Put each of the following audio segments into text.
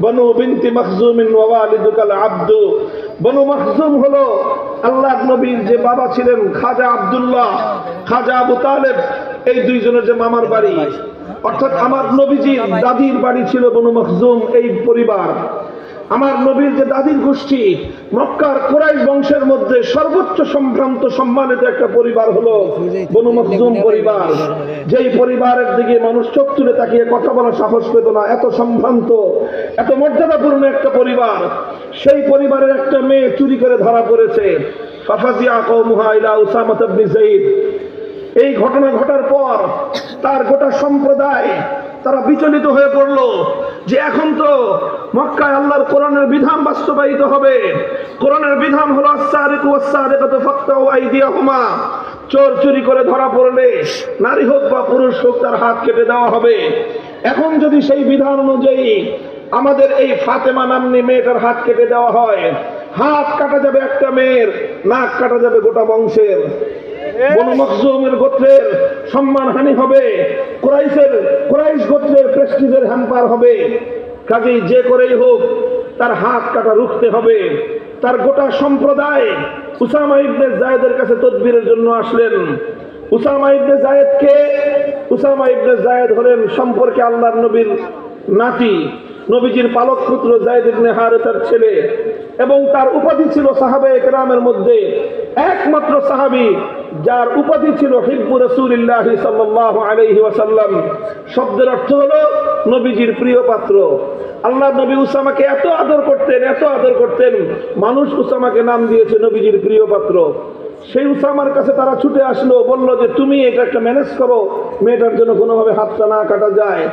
বনু বিনতি মখজুমিন ওয়ালিদুকাল আব্দু। বনু মখজুম হলো আল্লাহ নবীর যে বাবা ছিলেন খাজা আব্দুল্লাহ, খাজা আবু তালেব। এই দুইজনের যে মামার বাড়ি। অর্থাৎ আমার নবীজির দাদির বাড়ি ছিল বনু মখজুম, এই পরিবার। আমার নবীর যে দাদির গোষ্ঠী, মক্কার কোরাইশ বংশের মধ্যে সর্বোচ্চ সম্ভ্রান্ত সম্মানিত একটা পরিবার হলো বনু মখজুম পরিবার। যেই পরিবারের দিকে মানুষ চোখ তুলে তাকিয়ে কথা বলা সাহস পেত না, এত সম্ভ্রান্ত, এত মর্যাদাপূর্ণ একটা পরিবার। সেই পরিবারের একটা মেয়ে চুরি করে ধরা পড়েছে। ফাফাজিয়া কওমুহা ইলা যায়েদ এই ঘটনা ঘটার পর তার গোটা সম্প্রদায় তারা বিচলিত হয়ে পড়ল। যে এখন তো মক্কায় আল্লাহর কোরআনের বিধান বাস্তবায়িত হবে। কোরআনের বিধান হলো আসারিকু আইদিয়াহুমা। চোর চুরি করে ধরা পড়লে নারী হোক বা পুরুষ হোক তার হাত কেটে দেওয়া হবে। এখন যদি সেই বিধান অনুযায়ী আমাদের এই ফাতেমা নামনি মেয়েটার হাত কেটে দেওয়া হয়, হাত কাটা যাবে একটা মেয়ের, নাক কাটা যাবে গোটা বংশের। গোত্রের সম্মানহানি হবে গোত্রের প্রেস্টিজের হবে। যে করেই হোক, তার হাত কাটা রুখতে হবে। তার গোটা সম্প্রদায় জায়েদের কাছে তদবিরের জন্য আসলেন। উসামা জায়েদকে উসামা জায়েদ হলেন সম্পর্কে আল্লাহর নবীর নাতি। নবীজির পালক পুত্র জায়েদ হারেতার ছেলে এবং তার উপাধি ছিল সাহাবে একরামের মধ্যে একমাত্র সাহাবী, যার উপাধি ছিল হিব্বু রাসূলুল্লাহ সাল্লাল্লাহু আলাইহি ওয়াসাল্লাম। শব্দের অর্থ হলো নবীজির প্রিয় পাত্র। আল্লাহ নবী উসামাকে এত আদর করতেন, এত আদর করতেন, মানুষ উসামাকে নাম দিয়েছে নবীজির প্রিয় পাত্র। সেই উসামার কাছে তারা ছুটে আসলো, বলল যে, তুমি এটা একটা ম্যানেজ করো, মেয়েটার জন্য কোনোভাবে হাতটা না কাটা যায়।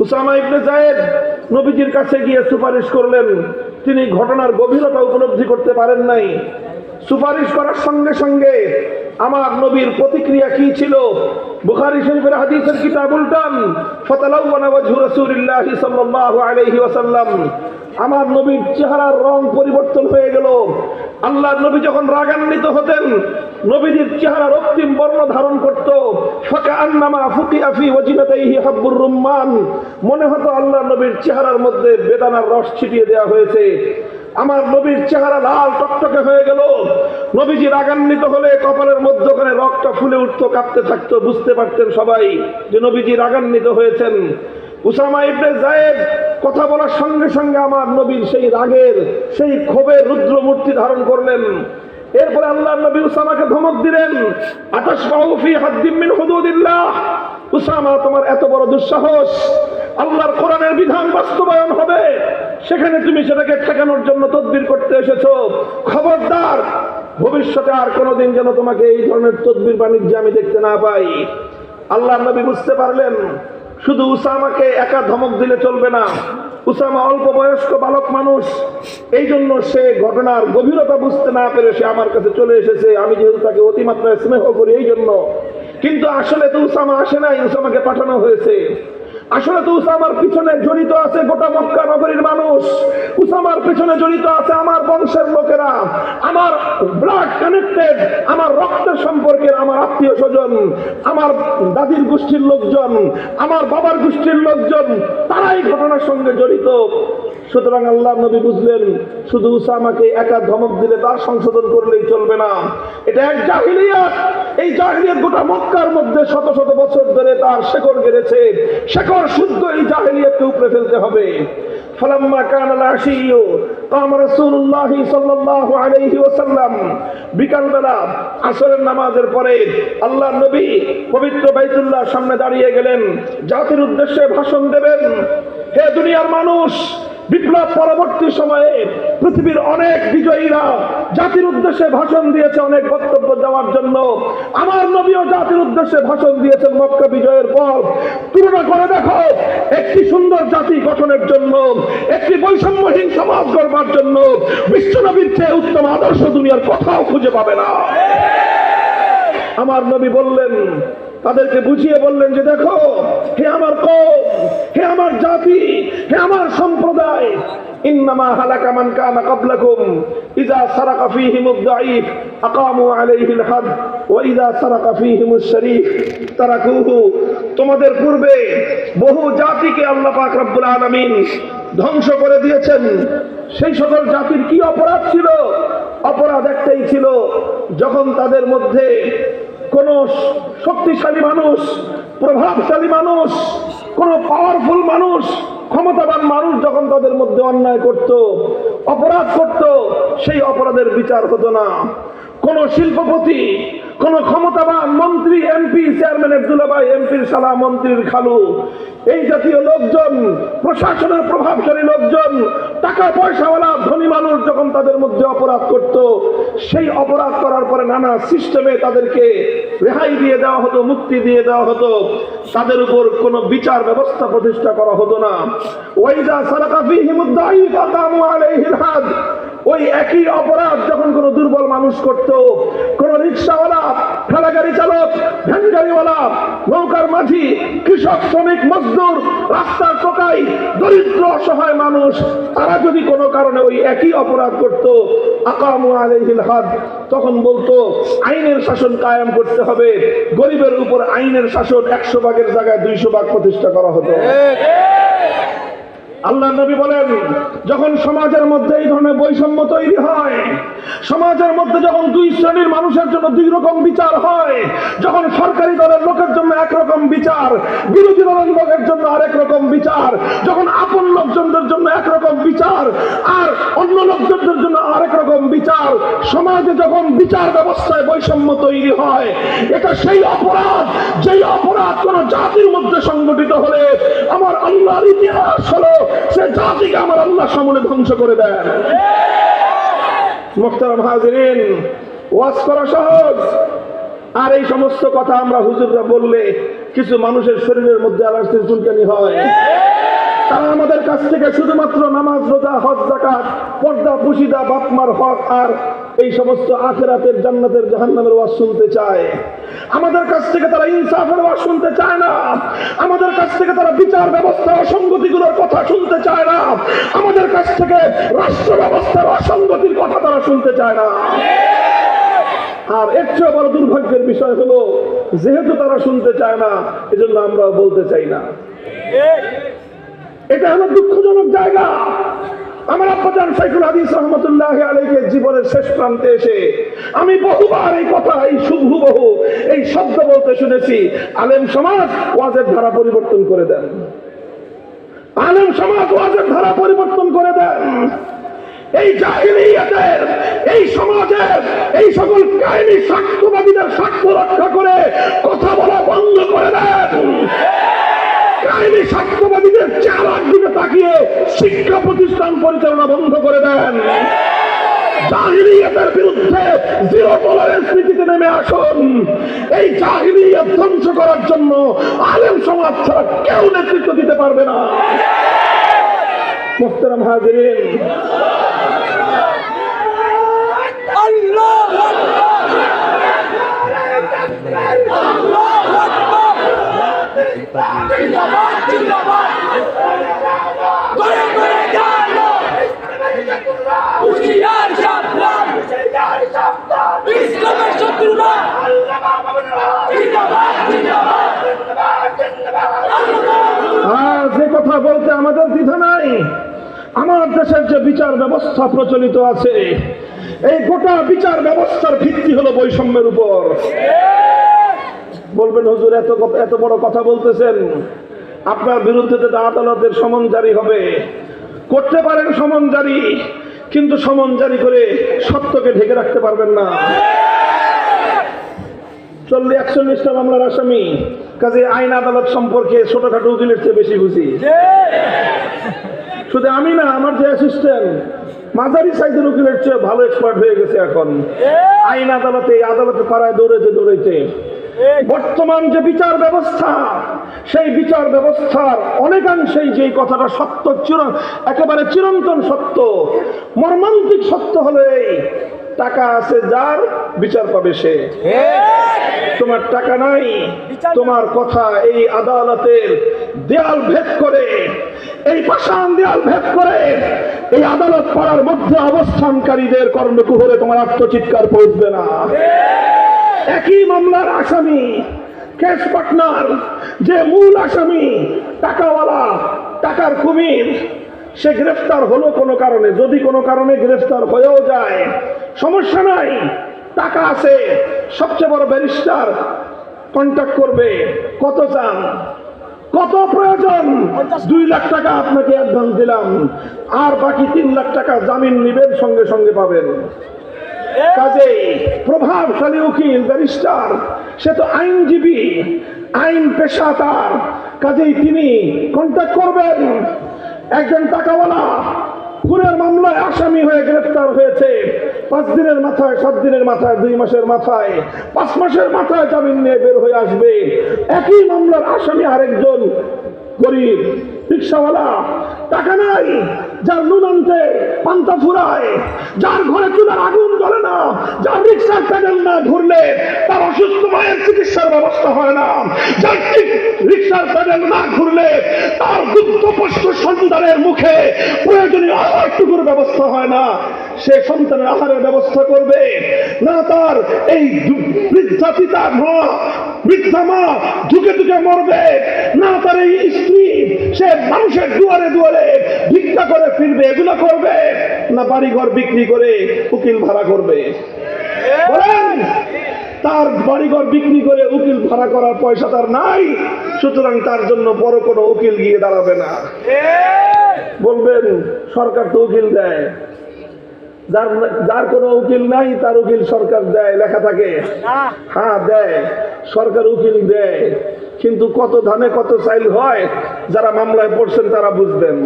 উসামা ইবনে জায়েদ নবীজির কাছে গিয়ে সুপারিশ করলেন তিনি ঘটনার গভীরতা উপলব্ধি করতে পারেন নাই। সুপারিশ করার সঙ্গে সঙ্গে আমার নবীর প্রতিক্রিয়া কি ছিল? বুখারী শরীফের হাদিসের কিতাব উল্টান ফাতালাওয়ানা ওয়াজহু রাসূলিল্লাহি সাল্লাল্লাহু আলাইহি ওয়াসাল্লাম। আমার নবীর চেহারার রং পরিবর্তন হয়ে গেল। আল্লাহর নবী যখন রাগান্বিত হতেন, নবীজির চেহারা রক্তিম বর্ণ ধারণ করত। ফাঁকা আন্নামা ফুকি আফি ওজিনাতাইহি হাব্বুর রুম্মান। মনে হতো আল্লাহ নবীর চেহারার মধ্যে বেদানার রস ছিটিয়ে দেওয়া হয়েছে। আমার নবীর চেহারা লাল টকটকে হয়ে গেল। নবীজি রাগান্বিত হলে কপালের মধ্যখানে রক্তটা ফুলে উঠতো, কাঁপতে থাকতো, বুঝতে পারতেন সবাই যে নবীজি রাগান্বিত হয়েছেন। উসামা ইবনে জায়েদ কথা বলার সঙ্গে সঙ্গে আমার নবীর সেই রাগের, সেই ক্ষোভের রুদ্র মূর্তি ধারণ করলেন। এরপরে আল্লাহ নবী উসামাকে ধমক দিলেন আতাশ বাহুফি হাদ্দিম মিন হুদুদিল্লাহ। উসামা, তোমার এত বড় দুঃসাহস। আল্লাহর কোরআনের বিধান বাস্তবায়ন হবে। সেখানে তুমি সেটাকে ঠেকানোর জন্য তদবির করতে এসেছ। খবরদার, ভবিষ্যতে আর কোনোদিন যেন তোমাকে এই ধরনের তদবির বাণিজ্য আমি দেখতে না পাই। আল্লাহ নবী বুঝতে পারলেন, শুধু উসামাকে একা ধমক দিলে চলবে না। উসামা অল্প বয়স্ক বালক মানুষ। এই জন্য সে ঘটনার গভীরতা বুঝতে না পেরে সে আমার কাছে চলে এসেছে। আমি যেহেতু তাকে অতিমাত্রায় স্নেহ করি, এই জন্য কিন্তু আসলে তো উসামা আসে নাই, উসামাকে পাঠানো হয়েছে। আসলে তো উসামার পিছনে জড়িত আছে গোটা মক্কা নগরীর মানুষ। উসামার পিছনে জড়িত আছে আমার বংশের লোকেরা, আমার ব্লাড কানেক্টেড আমার রক্তের সম্পর্কের আমার আত্মীয় স্বজন, আমার দাদির গোষ্ঠীর লোকজন, আমার বাবার গোষ্ঠীর লোকজন, তারাই ঘটনার সঙ্গে জড়িত। সুতরাং আল্লাহ নবী বুঝলেন শুধু উসামাকে একা ধমক দিলে তার সংশোধন করলেই চলবে না এটা এক জাহিলিয়াত এই জাহিলিয়াত গোটা মক্কার মধ্যে শত শত বছর ধরে তার শেকড় গেড়েছে শেকড় শুদ্ধ এই জাহিলিয়াতকে উপরে ফেলতে হবে فلما كان العشي قام رسول الله صلى الله عليه وسلم বিকালবেলা আসরের নামাজের পরে আল্লাহ নবী পবিত্র বাইতুল্লাহ সামনে দাঁড়িয়ে গেলেন জাতির উদ্দেশ্যে ভাষণ দেবেন হে দুনিয়ার মানুষ বিপ্লব পরবর্তী সময়ে পৃথিবীর অনেক বিজয়ীরা জাতির উদ্দেশ্যে ভাষণ দিয়েছে, অনেক বক্তব্য দেওয়ার জন্য। আমার নবীও জাতির উদ্দেশ্যে ভাষণ দিয়েছেন মক্কা বিজয়ের পর। তুলনা করে দেখো, একটি সুন্দর জাতি গঠনের জন্য, একটি বৈষম্যহীন সমাজ গড়বার জন্য বিশ্বনবীর চেয়ে উত্তম আদর্শ দুনিয়ার কোথাও খুঁজে পাবে না। আমার নবী বললেন তাদেরকে বুঝিয়ে বললেন যে দেখো, হে আমার কম হে আমার জাতি, হে আমার সম্প্রদায় তোমাদের পূর্বে বহু জাতিকে আল্লাহ পাক ধ্বংস করে দিয়েছেন। সেই সকল জাতির কি অপরাধ ছিল? অপরাধ একটাই ছিল, যখন তাদের মধ্যে কোন শক্তিশালী মানুষ, প্রভাবশালী মানুষ, কোন পাওয়ারফুল মানুষ, ক্ষমতাবান মানুষ যখন তাদের মধ্যে অন্যায় করত, অপরাধ করত, সেই অপরাধের বিচার হতো না। কোন শিল্পপতি কোন ক্ষমতাবান মন্ত্রী, এমপি চেয়ারম্যানের দুলাভাই এমপির সালা মন্ত্রীর খালু। এই জাতীয় লোকজন, প্রশাসনের প্রভাবশালী লোকজন টাকা পয়সাওয়ালা ধনী মানুষ যখন তাদের মধ্যে অপরাধ করত, সেই অপরাধ করার পরে নানা সিস্টেমে তাদেরকে রেহাই দিয়ে দেওয়া হতো, মুক্তি দিয়ে দেওয়া হতো। তাদের উপর কোনো বিচার ব্যবস্থা প্রতিষ্ঠা করা হতো না। ওইদা সারাকা ফিহিমুদ্দাঈ ফাকামু আলাইহিল ওই একই অপরাধ যখন কোনো দুর্বল মানুষ করত, কোন রিক্সাওয়ালা ঠেলা গাড়ি চালক ভ্যান গাড়িওয়ালা নৌকার মাঝি, কৃষক, শ্রমিক, মজদুর, রাস্তার টোকাই, দরিদ্র, অসহায় মানুষ, তারা যদি কোনো কারণে ওই একই অপরাধ করত, আকামু আলাইহিল হাদ, তখন বলতো, আইনের শাসন কায়েম করতে হবে। গরিবের উপর আইনের শাসন একশো ভাগের জায়গায় দুইশো ভাগ প্রতিষ্ঠা করা হতো। আল্লাহ নবী বলেন, যখন সমাজের মধ্যে এই ধরনের বৈষম্য তৈরি হয়, সমাজের মধ্যে যখন দুই শ্রেণির মানুষের জন্য দুই রকম বিচার হয়, যখন সরকারি দলের লোকের জন্য একরকম বিচার, বিরোধী দলের লোকের জন্য আরেক রকম বিচার, যখন আপন লোকজনদের জন্য একরকম বিচার, আর অন্য লোকজনদের জন্য আরেক রকম বিচার, সমাজে যখন বিচার ব্যবস্থায় বৈষম্য তৈরি হয়, এটা সেই অপরাধ, যেই অপরাধ কোন জাতির মধ্যে সংগঠিত হলে, আমার আল্লাহর ইতিহাস হলো সে জাতিকে আমার আল্লাহ সামনে ধ্বংস করে দেন। মোখতারাম হাজরিন, ওয়াজ করা সহজ। আর এই সমস্ত কথা আমরা হুজুররা বললে কিছু মানুষের শরীরের মধ্যে আলাস্তির চুলকানি হয়। তারা আমাদের কাছ থেকে শুধুমাত্র নামাজ, রোজা, হজ জাকাত পর্দা, পুশিদা বাপমার হক আর এই সমস্ত আখেরাতের জান্নাতের জাহান্নামের ওয়াজ শুনতে চায়। আমাদের কাছ থেকে তারা ইনসাফের ওয়াজ শুনতে চায় না। আমাদের কাছ থেকে তারা বিচার ব্যবস্থা অসঙ্গতিগুলোর কথা শুনতে চায় না। আমাদের কাছ থেকে রাষ্ট্র ব্যবস্থার অসঙ্গতির কথা তারা শুনতে চায় না। আর এর চেয়ে বড় দুর্ভাগ্যের বিষয় হলো, যেহেতু তারা শুনতে চায় না, এজন্য আমরা বলতে চাই না। এটা হলো দুঃখজনক জায়গা। আমার আব্বাজান সাইকুল হাদিস রহমতুল্লাহ আলীকে জীবনের শেষ প্রান্তে এসে আমি বহুবার এই কথা, এই বহু এই শব্দ বলতে শুনেছি। আলেম সমাজ ওয়াজের ধারা পরিবর্তন করে দেন। আলেম সমাজ ওয়াজের ধারা পরিবর্তন করে দেন। এই জাহিলিয়াতের, এই সমাজের, এই সকল কাহিনী সাক্ষ্যবাদীদের সাক্ষ্য রক্ষা করে কথা বলা বন্ধ করে দেন। কাহিনী সাক্ষ্যবাদীদের চালাক দিকে তাকিয়ে শিক্ষা প্রতিষ্ঠান পরিচালনা বন্ধ করে দেন। জাহিলিয়াতের বিরুদ্ধে জিরো টলারেন্স নীতিতে নেমে আসুন। এই জাহিলিয়াত ধ্বংস করার জন্য আলেম সমাজ ছাড়া কেউ নেতৃত্ব দিতে পারবে না। মোহতারাম হাজিরিন। আল্লাহু কথা বলতে আমাদের দ্বিধা নাই। আমার দেশের যে বিচার ব্যবস্থা প্রচলিত আছে, এই গোটা বিচার ব্যবস্থার ভিত্তি হলো বৈষম্যের উপর। বলবেন, হুজুর, এত এত বড় কথা বলতেছেন। আপনার বিরুদ্ধে তো আদালতের সমন জারি হবে। করতে পারেন সমন জারি, কিন্তু সমন জারি করে সত্যকে ঢেকে রাখতে পারবেন না। চল্লিশ একচল্লিশটা মামলার আসামি। কাজে আইন আদালত সম্পর্কে ছোটখাটো উকিলের চেয়ে বেশি বুঝি। শুধু আমি না আমার যে অ্যাসিস্ট্যান্ট মাঝারি সাইজের উকিলের চেয়ে ভালো এক্সপার্ট হয়ে গেছে এখন। আইন আদালতে আদালতে পাড়ায় দৌড়াইতে দৌড়াইতে। বর্তমান যে বিচার ব্যবস্থা সেই বিচার ব্যবস্থার অনেকাংশেই যে কথাটা সত্য চির একেবারে চিরন্তন সত্য মর্মান্তিক সত্য হলো টাকা আছে যার বিচার পাবে সে। তোমার টাকা নাই তোমার কথা এই আদালতের দেয়াল ভেদ করে এই পাষাণ দেয়াল ভেদ করে এই আদালত পাড়ার মধ্যে অবস্থানকারীদের কর্ণকুহরে তোমার আত্মচিৎকার পৌঁছবে না। একই মামলার আসামি কেস পার্টনার যে মূল আসামি টাকাওয়ালা টাকার কুমির সে গ্রেফতার হলো কোনো কারণে। যদি কোনো কারণে গ্রেফতার হয়েও যায় সমস্যা নাই টাকা আছে সবচেয়ে বড় ব্যারিস্টার কন্ট্যাক্ট করবে। কত চান? কত প্রয়োজন? দুই লাখ টাকা আপনাকে অ্যাডভান্স দিলাম। আর বাকি তিন লাখ টাকা জামিন নিবেন সঙ্গে সঙ্গে পাবেন। কাজেই প্রভাবশালী উকিল ব্যারিস্টার সে তো আইনজীবী আইন পেশা তার কাজেই তিনি কন্ট্যাক্ট করবেন। একজন টাকাওয়ালা খুনের মামলায় আসামি হয়ে গ্রেফতার হয়েছে। পাঁচ দিনের মাথায়, সাত দিনের মাথায়, দুই মাসের মাথায়, পাঁচ মাসের মাথায় জামিন নিয়ে বের হয়ে আসবে। একই মামলার আসামি আরেকজন গরিব, রিক্সাওয়ালা। টাকা নাই, যার নুন আনতে পান্তা ফুরায়, যার ঘরে চুলার আগুন জ্বলে না, যার রিক্সার প্যাডেল না ঘুরলে তার অসুস্থ মায়ের চিকিৎসার ব্যবস্থা হয় না, যার রিক্সার না ঘুরলে তার দুগ্ধপুষ্ট সন্তানের মুখে প্রয়োজনীয় আহারটুকুর ব্যবস্থা হয় না। সে সন্তানের আহারের ব্যবস্থা করবে। না তার এই বৃদ্ধা পিতা বৃদ্ধা মা ধুকে ধুকে মরবে। না তার এই স্ত্রী, সে মানুষের দুয়ারে দুয়ারে ভিক্ষা করে ফিরবে, এগুলো করবে। না বাড়ি ঘর বিক্রি করে উকিল ভাড়া করবে। বলেন তার বাড়িঘর বিক্রি করে উকিল ভাড়া করার পয়সা তার নাই, সুতরাং তার জন্য বড় কোনো উকিল গিয়ে দাঁড়াবে না। বলবেন, সরকার তো উকিল দেয়। যার যার কোনো উকিল নাই, তার উকিল সরকার দেয়, লেখা থাকে। হ্যাঁ দেয়। সরকার উকিল দেয়। কিন্তু কত ধানে কত চাইল হয়, যারা মামলায় পড়ছেন তারা বুঝবেন।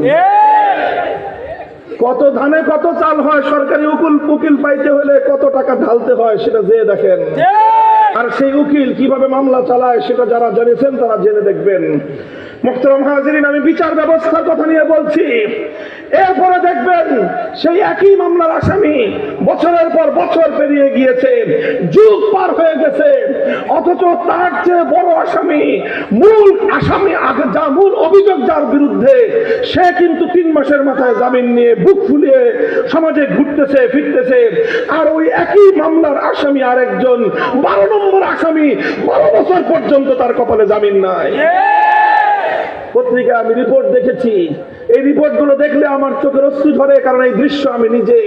কত ধানে কত চাল হয়, সরকারি উকুল উকিল পাইতে হলে কত টাকা ঢালতে হয় সেটা যেয়ে দেখেন। আর সেই উকিল কীভাবে মামলা চালায় সেটা যারা জেনেছেন তারা জেনে দেখবেন। আমি বিচার ব্যবস্থার কথা নিয়ে বলছি। এরপরে দেখবেন সেই একই মামলার আসামি বছরের পর বছর পেরিয়ে গিয়েছে, যুগ পার হয়ে গেছে। অথচ তার চেয়ে বড় আসামি, মূল আসামি যা মূল অভিযোগ যার বিরুদ্ধে, সে কিন্তু তিন মাসের মাথায় জামিন নিয়ে বুক ফুলিয়ে সমাজে ঘুরতেছে, ফিরতেছে। আর ওই একই মামলার আসামি আরেকজন বারো নম্বর আসামি বারো বছর পর্যন্ত তার কপালে জামিন নাই। পত্রিকা আমি রিপোর্ট দেখেছি এই রিপোর্টগুলো দেখলে আমার চোখের অশ্রু ধরে কারণ এই দৃশ্য আমি নিজে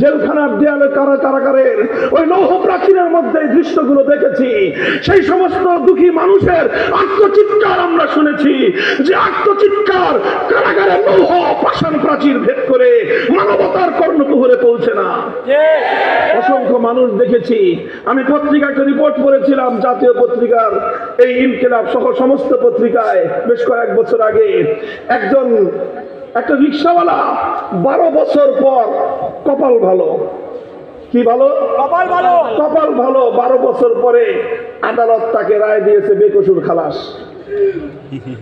জেলখানার দেয়ালে কারা কারাগারের ওই লৌহ প্রাচীরের মধ্যে এই দৃশ্যগুলো দেখেছি। সেই সমস্ত দুঃখী মানুষের আত্মচিৎকার আমরা শুনেছি যে আত্মচিৎকার কারাগারের লৌহ পাষাণ প্রাচীর ভেদ করে মানবতার কর্ণকুহরে পৌঁছে না। অসংখ্য মানুষ দেখেছি। আমি পত্রিকা একটা রিপোর্ট পড়েছিলাম, জাতীয় পত্রিকার এই ইনকিলাব সহ সমস্ত পত্রিকায় বেশ কয়েক বছর আগে একজন একটা রিক্সাওয়ালা বারো বছর পর কপাল ভালো। কি ভালো? কপাল ভালো। কপাল ভালো বারো বছর পরে আদালত তাকে রায় দিয়েছে বেকসুর খালাস।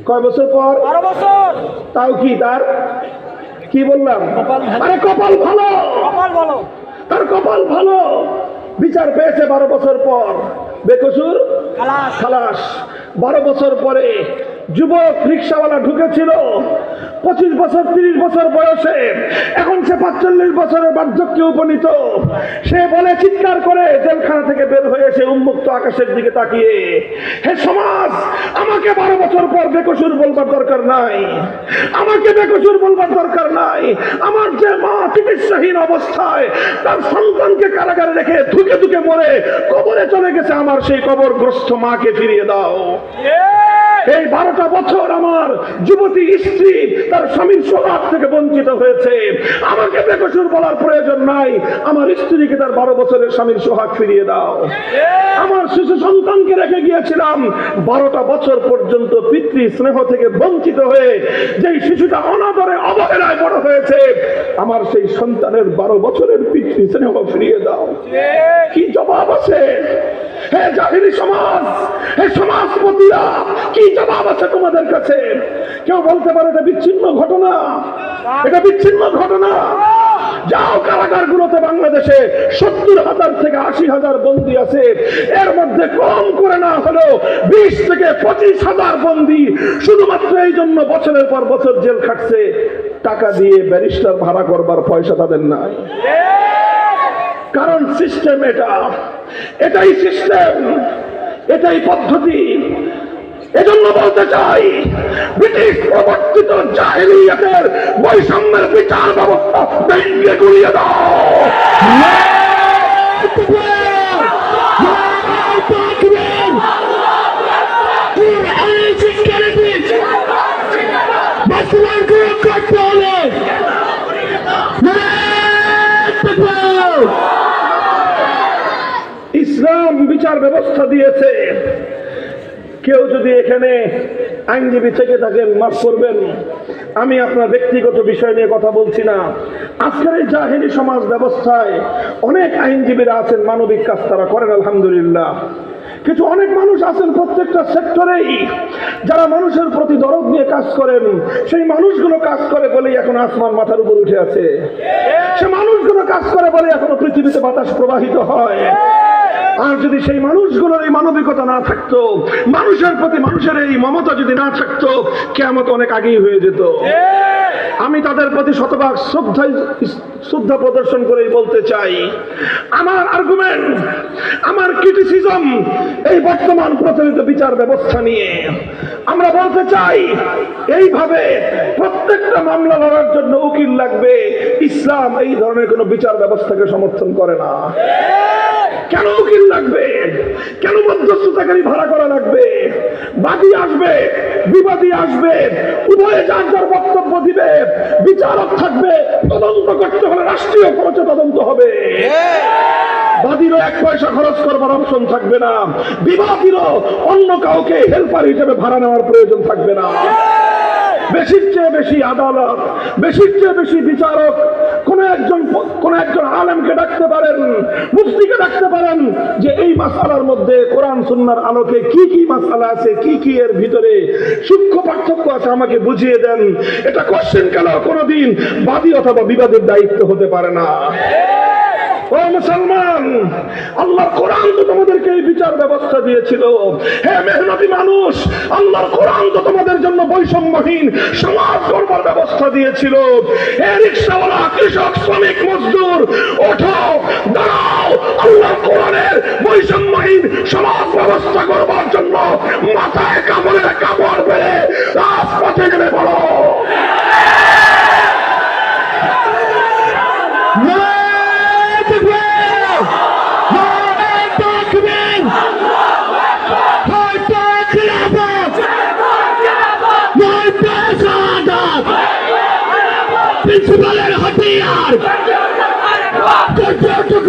কয় বছর পর? বারো বছর। তাও কি তার? কি বললাম? আরে কপাল ভালো। কপাল ভালো। তার কপাল ভালো। বিচার পেয়েছে বারো বছর পর। বেকসুর খালাস। খালাস। বারো বছর পরে যুবক রিক্সাওয়ালা ঢুকেছিল। পঁচিশ বছর, তিরিশ বছর বয়সে। এখন সে পাঁচচল্লিশ বছরের বার্ধক্যে উপনীত। সে বলে চিৎকার করে জেলখানা থেকে বের হয়ে সে উন্মুক্ত আকাশের দিকে তাকিয়ে, হে সমাজ, আমাকে বারো বছর পর বেকসুর বলবার দরকার নাই। আমাকে বেকসুর বলবার দরকার নাই। আমার যে মা চিকিৎসাহীন অবস্থায়, তার সন্তানকে কারাগারে রেখে ধুকে ধুকে মরে কবরে চলে গেছে। আমার সেই কবরগ্রস্ত মাকে ফিরিয়ে দাও। এই বারোটা বছর আমার যুবতী স্ত্রী তার স্বামীর সোহাগ থেকে বঞ্চিত হয়েছে। আমাকে বেকসুর বলার প্রয়োজন নাই। আমার স্ত্রীকে তার বারো বছরের স্বামীর সোহাগ ফিরিয়ে দাও। আমার শিশু সন্তানকে রেখে গিয়েছিলাম। বারোটা বছর পর্যন্ত পিতৃ স্নেহ থেকে বঞ্চিত হয়ে যেই শিশুটা অনাদরে অবহেলায় বড় হয়েছে, আমার সেই সন্তানের বারো বছরের পিতৃ স্নেহ ফিরিয়ে দাও। কি জবাব আছে? সমাজ কি আছে তোমাদের কাছে? কেউ বলতে পারে এটা বিচ্ছিন্ন ঘটনা। এটা বিচ্ছিন্ন ঘটনা। কারাগার গুলোতে বাংলাদেশে সত্তর হাজার থেকে আশি হাজার বন্দি আছে। এর মধ্যে কম করে না হলেও বিশ থেকে পঁচিশ হাজার বন্দি শুধুমাত্র এই জন্য বছরের পর বছর জেল খাটছে। টাকা দিয়ে ব্যারিস্টার ভাড়া করবার পয়সা তাদের নাই। কারণ সিস্টেম এটা এটাই সিস্টেম এটাই পদ্ধতি এজন্য বলতে চাই ব্রিটিশ প্রবর্তিত জাহিলিয়াতের বৈষম্যের বিচার ব্যবস্থা ভেঙে গুলিয়ে দাও ইসলাম বিচার ব্যবস্থা দিয়েছে। কেউ যদি এখানে আইনজীবী থেকে থাকেন, মাফ করবেন। আমি আপনার ব্যক্তিগত বিষয় নিয়ে কথা বলছি না। আজকের জাহেরি সমাজ ব্যবস্থায় অনেক আইনজীবীরা আছেন, মানবিক কাজ তারা করেন, আলহামদুলিল্লাহ। কিছু অনেক মানুষ আছেন প্রত্যেকটা সেক্টরেই। যারা মানুষের প্রতি দরদ নিয়ে কাজ করেন, সেই মানুষগুলো কাজ করে বলেই এখন আসমান মাথার উপর উঠে আছে। সে মানুষগুলো কাজ করে বলে এখনও পৃথিবীতে বাতাস প্রবাহিত হয়। আর যদি সেই মানুষগুলোর এই মানবিকতা না থাকতো, মানুষের প্রতি মানুষের এই মমতা যদি না থাকতো কেমন অনেক আগেই হয়ে যেত। আমি তাদের প্রতি শতভাগ শ্রদ্ধা শ্রদ্ধা প্রদর্শন করেই বলতে চাই, আমার আর্গুমেন্ট আমার ক্রিটিসিজম এই বর্তমান প্রচলিত বিচার ব্যবস্থা নিয়ে আমরা বলতে চাই, এইভাবে প্রত্যেকটা মামলা লড়ার জন্য উকিল লাগবে, ইসলাম এই ধরনের কোনো বিচার ব্যবস্থাকে সমর্থন করে না। কেন উকিল লাগবে? কেন মধ্যস্থতাকারী ভাড়া করা লাগবে? বাদী আসবে, বিবাদী আসবে, উভয়ে যার যার বক্তব্য দিবে, বিচারক থাকবে, তদন্ত করতে হলে রাষ্ট্রীয় খরচে তদন্ত হবে। বাদীরও এক পয়সা খরচ করবার অপশন থাকবে না। বিবাদীরও অন্য কাউকে হেল্পার হিসেবে ভাড়া নেওয়ার প্রয়োজন থাকবে না। বেশির চেয়ে বেশি আদালত, বেশির চেয়ে বেশি বিচারক কোন একজন কোন একজন আলেমকে ডাকতে পারেন মুফতিকে ডাকতে পারেন যে এই মাসালার মধ্যে কোরআন সুন্নার আলোকে কি কি মাসালা আছে, কি কি এর ভিতরে সূক্ষ্ম পার্থক্য আছে আমাকে বুঝিয়ে দেন। এটা কোশ্চেন কেন? কোনোদিন বাদী অথবা বিবাদের দায়িত্ব হতে পারে না। ও মুসলমান আল্লাহ কোরআন তো তোমাদেরকে এই বিচার ব্যবস্থা দিয়েছিল। হে মেহনতি মানুষ, আল্লাহর কোরআন তো তোমাদের জন্য বৈষম্যহীন, সমাজ করবার ব্যবস্থা দিয়েছিল। হে রিক্সাওয়ালা, কৃষক, শ্রমিক, মজদুর ওঠো দাঁড়াও আল্লাহ কোরআনের বৈষম্যহীন সমাজ ব্যবস্থা করবার জন্য মাথায়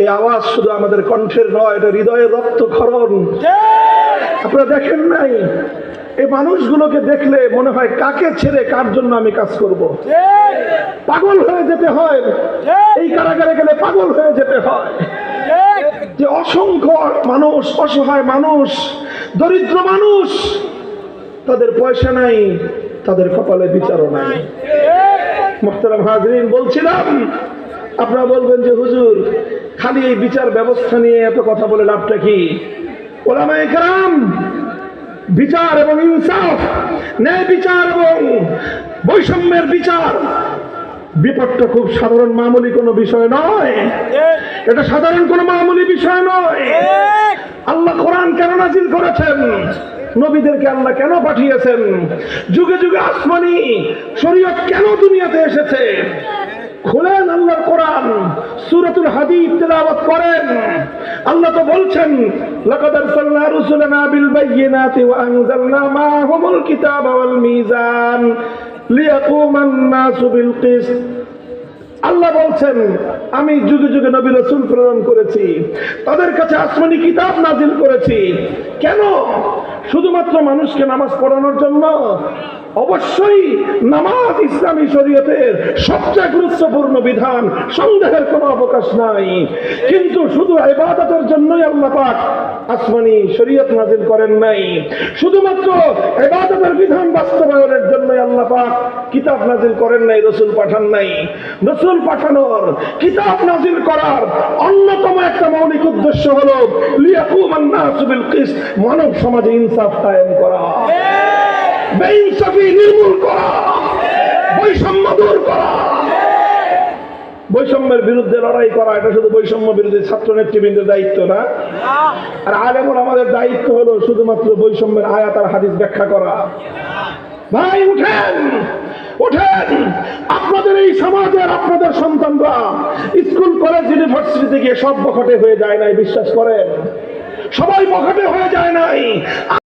এই আওয়াজ শুধু আমাদের কণ্ঠের নয়, এটা হৃদয়ের রক্তক্ষরণ আপনারা দেখেন নাই? এই মানুষগুলোকে দেখলে মনে হয় কাকে ছেড়ে কার জন্য আমি কাজ করব। পাগল হয়ে যেতে হয়। এই কারাগারে গেলে পাগল হয়ে যেতে হয়। যে অসংখ্য মানুষ, অসহায় মানুষ, দরিদ্র মানুষ, তাদের পয়সা নাই, তাদের কপালে বিচারও নাই। মোহতারাম হাজরিন, বলছিলাম, আপনারা বলবেন যে, হুজুর খালি এই বিচার ব্যবস্থা নিয়ে এত কথা বলে লাভটা কি? ওলামায়ে বিচার এবং ইনসাফ, ন্যায় বিচার এবং বৈষম্যের বিচার, বিপদটা খুব সাধারণ মামুলি কোনো বিষয় নয়। এটা সাধারণ কোনো মামুলি বিষয় নয়। আল্লাহ কোরআন কেন নাজিল করেছেন? নবীদেরকে আল্লাহ কেন পাঠিয়েছেন? যুগে যুগে আসমানি শরীয়ত কেন দুনিয়াতে এসেছে? খুলেন আল্লাহর কোরআন, সুরাতুল হাদিদ তেলাওয়াত করেন। আল্লাহ তো বলছেন, লাকাদ আরসালনা রুসুলানা বিল বাইয়িনাতি ওয়া আনজালনা মাআহুমুল কিতাবা ওয়াল মিজান লিয়াকুমান নাসু বিল কিসত। আল্লাহ বলছেন, আমি যুগে যুগে নবী রসুল প্রেরণ করেছি, তাদের কাছে আসমানি কিতাব নাজিল করেছি। কেন? শুধুমাত্র মানুষকে নামাজ পড়ানোর জন্য? অবশ্যই নামাজ ইসলামী শরীয়তের সবচেয়ে গুরুত্বপূর্ণ বিধান, সন্দেহের কোনো অবকাশ নাই। কিন্তু শুধু ইবাদতের জন্যই আল্লাহ পাক আসমানি শরীয়ত নাজিল করেন নাই। শুধুমাত্র ইবাদতের বিধান বাস্তবায়নের জন্যই আল্লাহ পাক কিতাব নাজিল করেন নাই, রসুল পাঠান নাই। রসুল পাঠানোর কিতাব নাজিল করার অন্যতম একটা মৌলিক উদ্দেশ্য হলো মানব সমাজে ইনসাফ কায়েম করা। বৈষম্যের বিরুদ্ধে লড়াই করা, এটা শুধু বৈষম্য বিরোধী ছাত্র নেতৃবৃন্দের দায়িত্ব না। আর আলেমর আমাদের দায়িত্ব হলো শুধুমাত্র বৈষম্যের আয়াত আর হাদিস ব্যাখ্যা করা। ভাই, উঠেন! উঠেন আপনাদের এই সমাজের আপনাদের সন্তানরা স্কুল, কলেজ ইউনিভার্সিটিতে গিয়ে সব বখটে হয়ে যায় নাই, বিশ্বাস করেন? সবাই বখটে হয়ে যায় নাই।